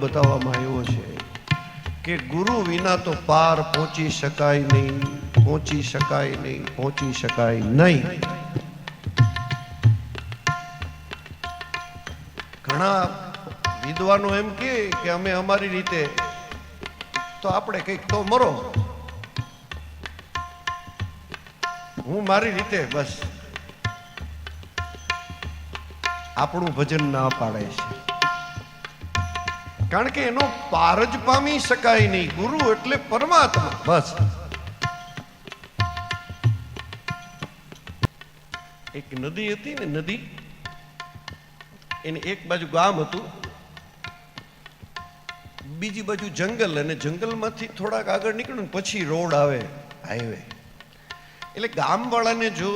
બતાવવામાં આવ્યો છે કે ગુરુ વિના તો પાર પહોંચી શકાય નહીં, પહોંચી શકાય નહીં, પહોંચી શકાય નહીં. ઘણા વિદ્વાનો એમ કે કે અમે અમારી રીતે તો આપણે કંઈક તો મરો. હું મારી રીતે બસ આપણું ભજન ના પાડે છે. કારણ કે એનો પાર જ પામી શકાય નહીં. ગુરુ એટલે પરમાત્મા. બસ. એક નદી હતી ને નદી એને એક બાજુ ગામ હતું. બીજી બાજુ જંગલ અને જંગલમાંથી થોડાક આગળ નીકળ્યું પછી રોડ આવે હાઈવે એટલે ગામવાળાને જો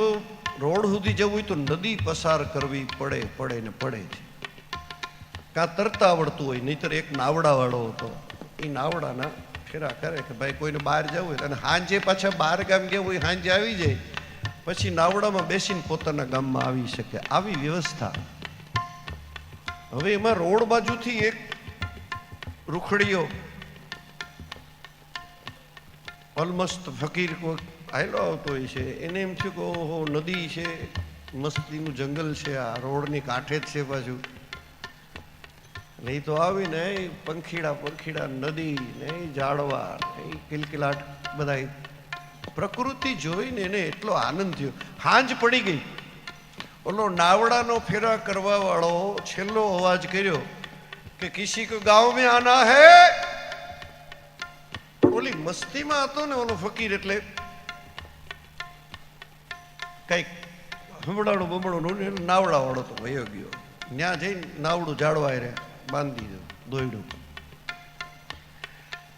રોડ સુધી જવું હોય તો નદી પસાર કરવી પડે પડે ને પડે છે કાં તરતા આવડતું હોય, નહીતર એક નાવડાવાળો હતો. એ નાવડાના ફેરા કરે કે ભાઈ કોઈને બહાર જવું હોય અને હાંજે પાછા બહાર ગામ ગયા હોય, હાંજે આવી જાય. પછી નાવડામાં બેસીને પોતાના ગામમાં આવી શકે. આવી વ્યવસ્થા. હવે એમાં રોડ બાજુથી એક રૂખડીયો. ઓલમોસ્ટ ફકીર કોઈ આયલો આવતો હોય છે. એને એમ થયું કે નદી છે, મસ્તીનું જંગલ છે, આ રોડની કાંઠે જ છે નહીં તો આવીને પંખીડા પંખીડા, નદી ને ઝાડવા એ કિલકિલાટ બધા પ્રકૃતિ જોઈને એને એટલો આનંદ થયો. હાંજ પડી ગઈ. ઓલો નાવડાનો ફેરા કરવા વાળો છેલ્લો અવાજ કર્યો કે કિસી કો ગાંવ મેં આના હે? ઓલી મસ્તીમાં હતો ને ઓલો ફકીર એટલે. કંઈક હમણાનું બમણું નાવડા વાળો તો વયો ગયો. ત્યાં જઈને નાવડું જાળવાય રહ્યા બાંધી દીધું દોયડું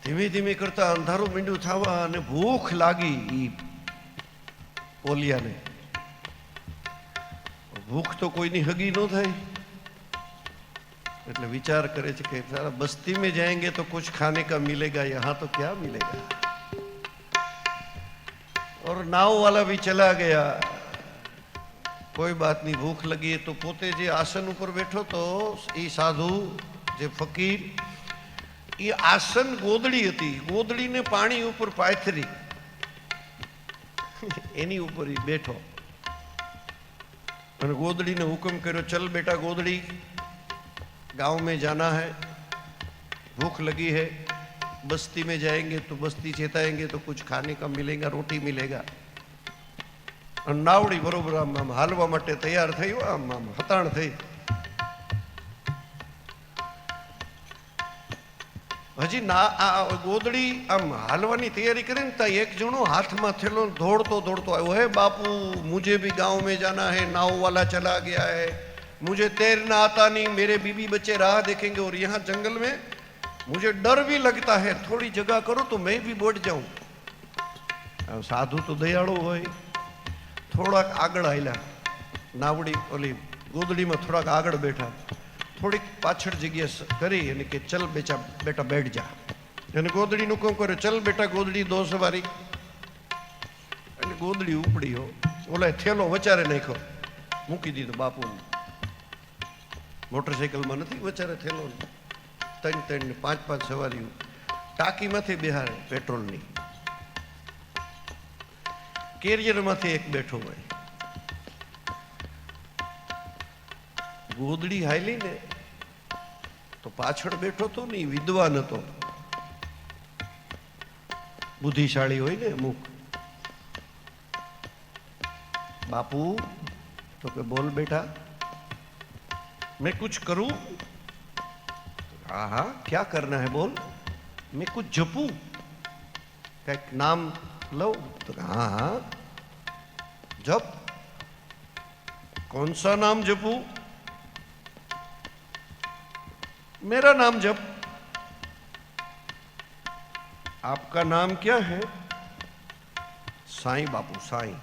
ધીમે ધીમે કરતા અંધારું મીંડું થવા અને ભૂખ લાગી ઈ ઓલિયાને ભૂખ તો કોઈની હગી ન થાય એટલે વિચાર કરે છે કે સારા બસ્તી में जाएंगे तो कुछ खाने का मिलेगा यहाँ तो क्या मिलेगा और नाव वाला भी चला गया કોઈ બાત નહીં ભૂખ લગી તો પોતે જે આસન ઉપર બેઠો તો એ સાધુ જે ફકીર એ આસન ગોદડી હતી ગોદડીને પાણી ઉપર પાથરી એની ઉપર ઈ બેઠો અને ગોદડીને હુકમ કર્યો ચલ બેટા ગોદડી गांव में जाना है भूख लगी है बस्ती में जाएंगे तो बस्ती चेताएंगे तो कुछ खाने का मिलेगा रोटी मिलेगा અને નાવડી બરોબર આમ આમ હાલવા માટે તૈયાર થઈ આમ આમ હતાણ થઈ હજી ના આ ગોદડી આમ હાલવાની તૈયારી કરીને ત્યાં એક જણો હાથમાં થેલો દોડતો દોડતો આવ્યો હે બાપુ મુજે ભી ગાંવ મેં જાના હે નાવ વાલા ચલા ગયા હે मुझे तैरना आता नहीं मेरे बीबी बच्चे राह देखेंगे और यहाँ जंगल में मुझे डर भी लगता है थोड़ी जगह करो तो मैं भी बैठ जाऊँ साधु तो दयाड़ो होए થોડાક આગળ હાલ્યા નાવડી ઓલી ગોદડીમાં થોડાક આગળ બેઠા, થોડીક પાછળ જગ્યા કરી અને કે ચલ બેચા બેટા બેઠ જા. અને ગોદડીનું કહું કર્યો, ચલ બેટા ગોદડી દો સવારી એટલે ગોદડી ઉપડી હો. ઓલા થેલો વચારે નાખ્યો. મૂકી દીધો બાપુને. મોટરસાઇકલમાં નથી વચારે થેલો. ત્રણ ત્રણ પાંચ પાંચ સવારીઓ. ટાંકીમાંથી બિહારે પેટ્રોલની. કેરિયરમાંથી એક બેઠો હોય. ગોદડી હાલી ને તો પાછળ બેઠો તો નહીં, વિદ્વાન હતો. બુદ્ધિશાળી હોય ને અમુક. બાપુ, તો કે બોલ બેટા. મેં કુછ કરું? હા હા, ક્યાં કરના હે બોલ? મેં કુછ જપું? કંઈક નામ લઉં તો કે हाँ हाँ जप कौन सा नाम जपू मेरा नाम जप आपका नाम क्या है साईं बापू साईं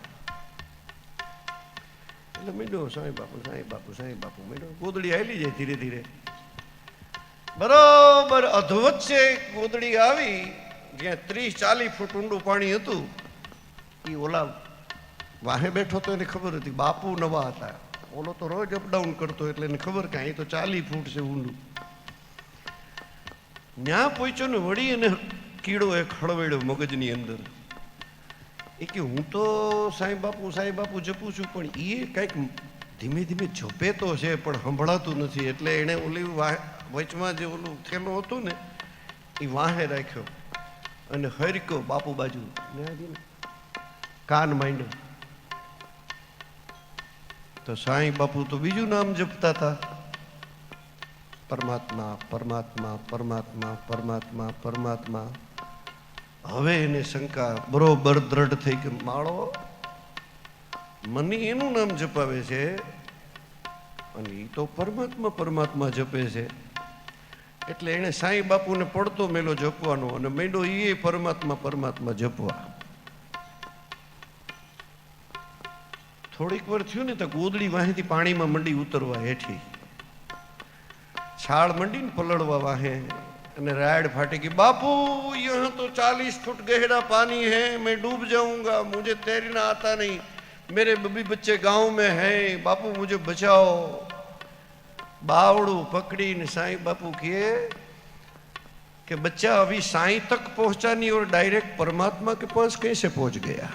એટલે મીંડો સાંઈ બાપુ સાંઈ બાપુ સાંઈ બાપુ મીંડો ગોદડી આવેલી જાય ધીરે ધીરે બરોબર અધવચ્ચે ગોદડી આવી જ્યાં ત્રીસ ચાલીસ ફૂટ ઊંડું પાણી હતું એ ઓલા વાહે બેઠો તો એને ખબર હતી, બાપુ નવા હતા. ઓલો તો રોજ અપડાઉન કરતો એટલે એને ખબર કે અહીં તો ચાલીસ ફૂટ છે ઊંડું. ન્યા પહોંચ્યો ને વળી અને કીડો એ ખળવેડ્યો મગજની અંદર. એ કે હું તો સાંઈ બાપુ સાંઈ બાપુ જપું છું, પણ એ કંઈક ધીમે ધીમે જપે તો છે, પણ સંભળાતું નથી. એટલે એણે ઓલી વચમાં જે ઓલું થેલો હતું ને એ વાહે રાખ્યો. અને હરક્યો બાપુ બાજુ. કાન માંડ્યો. તો સાંઈ બાપુ તો બીજું નામ જપતા હતા. પરમાત્મા પરમાત્મા પરમાત્મા પરમાત્મા પરમાત્મા. હવે એને શંકા બરોબર દ્રઢ થઈ કે માળો, મને એનું નામ જપાવે છે. અને એ તો પરમાત્મા પરમાત્મા જપે છે. એટલે એણે સાંઈ બાપુને પડતો મેલો જપવાનો અને મેંડો એ પરમાત્મા પરમાત્મા જપવા. થોડીક વાર થયું ને તો ગોદડી વાહેથી પાણીમાં મંડી ઉતરવા હેઠી. છાળ મંડીને પલળવા વાહે અને રાયડ ફાટી કે બાપુ યહાં તો ચાલીસ ફૂટ ગહેરા પાણી હે, મેં ડૂબ જાઉંગા, મુજે તૈરના આતા નહીં. મેરે બબી બચ્ચે ગાંવ મેં હૈ, બાપુ મુજે બચાઓ बावड़ू पकड़ी ने साईं बापू किए कि बच्चा अभी साईं तक पहुंचा नहीं और डायरेक्ट परमात्मा के पास कैसे पहुंच गया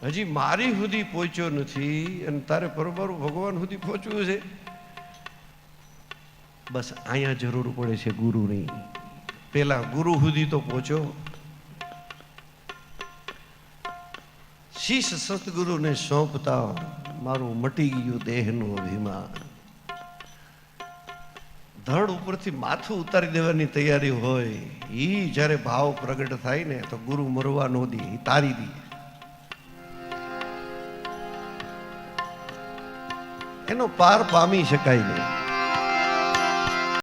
હજી મારી સુધી પહોંચ્યો નથી અને તારે પરમારું ભગવાન સુધી પહોંચવું છે બસ અહીંયા જરૂર પડે છે ગુરુની પેલા ગુરુ સુધી તો પહોંચો શીશ સતગુરુને સોંપતા મારું મટી ગયું દેહનું અભિમાન. ધડ ઉપરથી માથું ઉતારી દેવાની તૈયારી હોય, ઈ જ્યારે ભાવ પ્રગટ થાય ને, તો ગુરુ મરવા નો દે એ તારી દે. એનો પાર પામી શકાય નહીં.